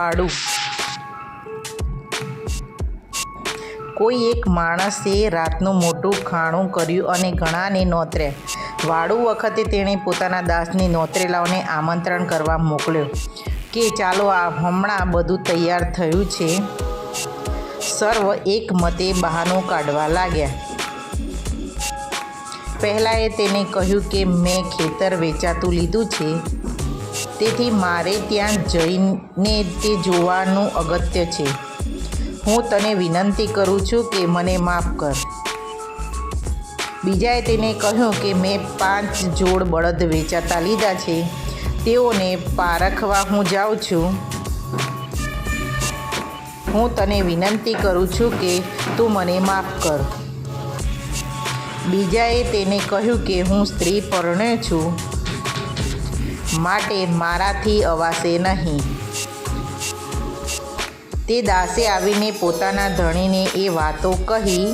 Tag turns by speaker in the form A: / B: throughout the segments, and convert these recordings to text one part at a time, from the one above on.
A: વાડું કોઈ એક માણસે રાતનું મોટું ખાણું કર્યું અને ઘણાને નોતર્યા વાળું વખતે તેણે પોતાના દાસને નોતરેલાઓને આમંત્રણ કરવા મોકલ્યો કે, ચાલો, આ હમણાં બધું તૈયાર થયું છે. સર્વ એક મતે બહાનું કાઢવા લાગ્યા. પહેલાંએ તેને કહ્યું કે, મેં ખેતર વેચાતું લીધું છે. તેથી મારે ત્યાં જઈને તે જોવાનું અગત્ય છે. હું તને વિનંતી કરું છું કે મને માફ કર. બીજાએ તેને કહ્યું કે મેં પાંચ જોડ બળદ વેચાતા લીધા છે. તેઓને પારખવા હું જાઉં છું. હું તને વિનંતી કરું છું કે તું મને માફ કર. બીજાએ તેને કહ્યું કે હું સ્ત્રી પરણે છું. માટે મારાથી અવાશે નહીં. તે દાસે આવીને પોતાના ધણીને એ વાતો કહી,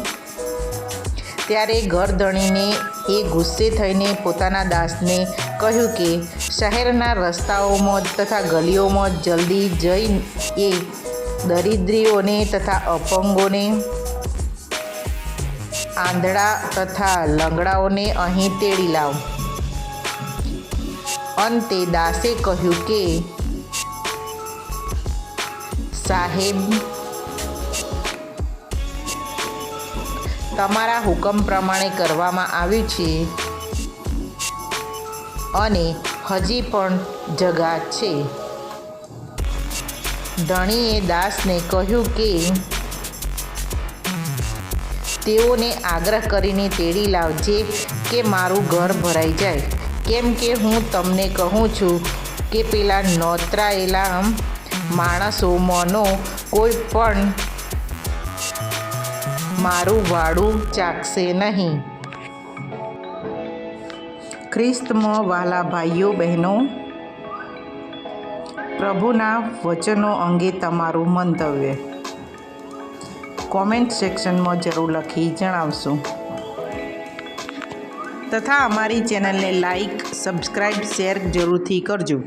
A: ત્યારે ઘર ધણીને એ ગુસ્સે થઈને પોતાના દાસને કહ્યું કે, શહેરના રસ્તાઓમાં તથા ગલીઓમાં જલ્દી જઈ એ દરિદ્રીઓને તથા અપંગોને આંધળા તથા લંગડાઓને અહીં તેડી લાવ. અંતે દાસે કહ્યું કે, સાહેબ, તમારા હુકમ પ્રમાણે કરવામાં આવ્યું છે અને હજી પણ જગા છે. ધણીએ દાસને કહ્યું કે, તેઓને આગ્રહ કરીને તેડી લાવજે કે મારું ઘર ભરાઈ જાય. કેમ કે હું તમને કહું છું કે પેલા નોતરાયેલા માણસોમાંનો કોઈ પણ મારું વાડું ચાખશે નહીં. ખ્રિસ્તમાં વાલા ભાઈઓ, બહેનો, પ્રભુના વચનો અંગે તમારું મંતવ્ય. કોમેન્ટ સેક્શનમાં જરૂર લખી જણાવશો. તથા અમારી ચેનલને લાઈક સબસ્ક્રાઈબ શેર જરૂરથી કરજો.